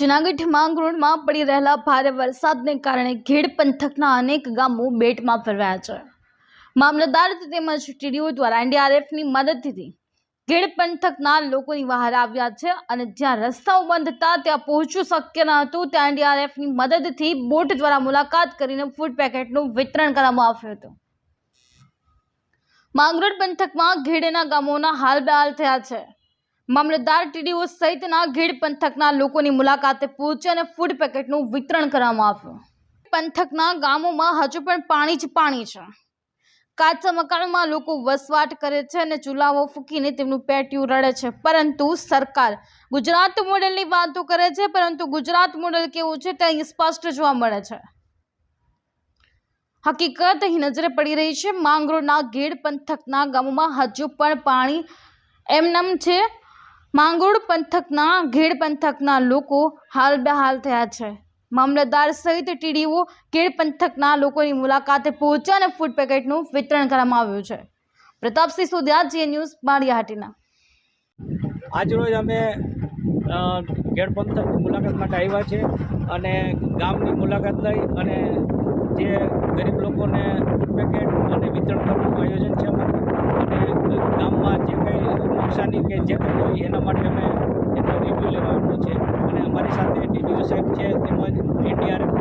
જૂનાગઢ માંગરોળમાં પડી રહેલા ભારે વરસાદને કારણે ઘેડ પંથકના અનેક ગામો બેટમાં ફેરવાયા છે. મામલતદાર તેમજ ટીડીઓ દ્વારા એનડીઆરએફની મદદથી ઘેડ પંથકના લોકોની બહાર આવ્યા છે અને જ્યાં રસ્તાઓ બંધ હતા, ત્યાં પહોંચવું શક્ય ન હતું, ત્યાં એનડીઆરએફની મદદથી બોટ દ્વારા મુલાકાત કરીને ફૂડ પેકેટનું વિતરણ કરવામાં આવ્યું હતું. માંગરોળ પંથકમાં ઘેડના ગામોના હાલ બેહાલ થયા છે. મામલતદાર ટીડીઓ સહિતના ઘેડ પંથકના લોકોની મુલાકાતે પહોંચી અને ફૂડ પેકેટનું વિતરણ કરવામાં આવ્યું. પંથકના ગામોમાં હજુ પણ પાણી જ પાણી છે. કાચા મકાનમાં લોકો વસવાટ કરે છે અને ચૂલાઓ ફૂંકીને તેમનું પેટ્યું રડે છે. પરંતુ સરકાર ગુજરાત મોડેલની વાતો કરે છે, પરંતુ ગુજરાત મોડેલ કેવું છે તે અહીં સ્પષ્ટ જોવા મળે છે. હકીકત અહીં નજરે પડી રહી છે, માંગરોળના ગેડ પંથકના ગામોમાં હજુ પણ પાણી એમનેમ છે. માંગરોળ પંથકના, ઘેડ પંથકના લોકો હાલ બેહાલ થયા છે. મામલતદાર સહિત ટીડીઓ ઘેડ પંથકના લોકોની મુલાકાતે પહોંચ્યા અને ફૂડ પેકેટનું વિતરણ કરવામાં આવ્યું છે. પ્રતાપસિંહ સોદિયા જે ન્યૂઝ માળિયાહાટીના આજરોજ અમે ઘેડ પંથકની મુલાકાત માટે આવ્યા છે અને ગામની મુલાકાત લઈ અને જે ગરીબ લોકોને ફૂડ પેકેટ અને વિતરણ કરવાનું આયોજન છે સ્થાનિક કે જે પણ હોય એના માટે અમે એનો રિવ્યૂ લેવાનો છે. અને અમારી સાથે ટીડીઓ સાહેબ છે તેમજ એનડીઆરએફ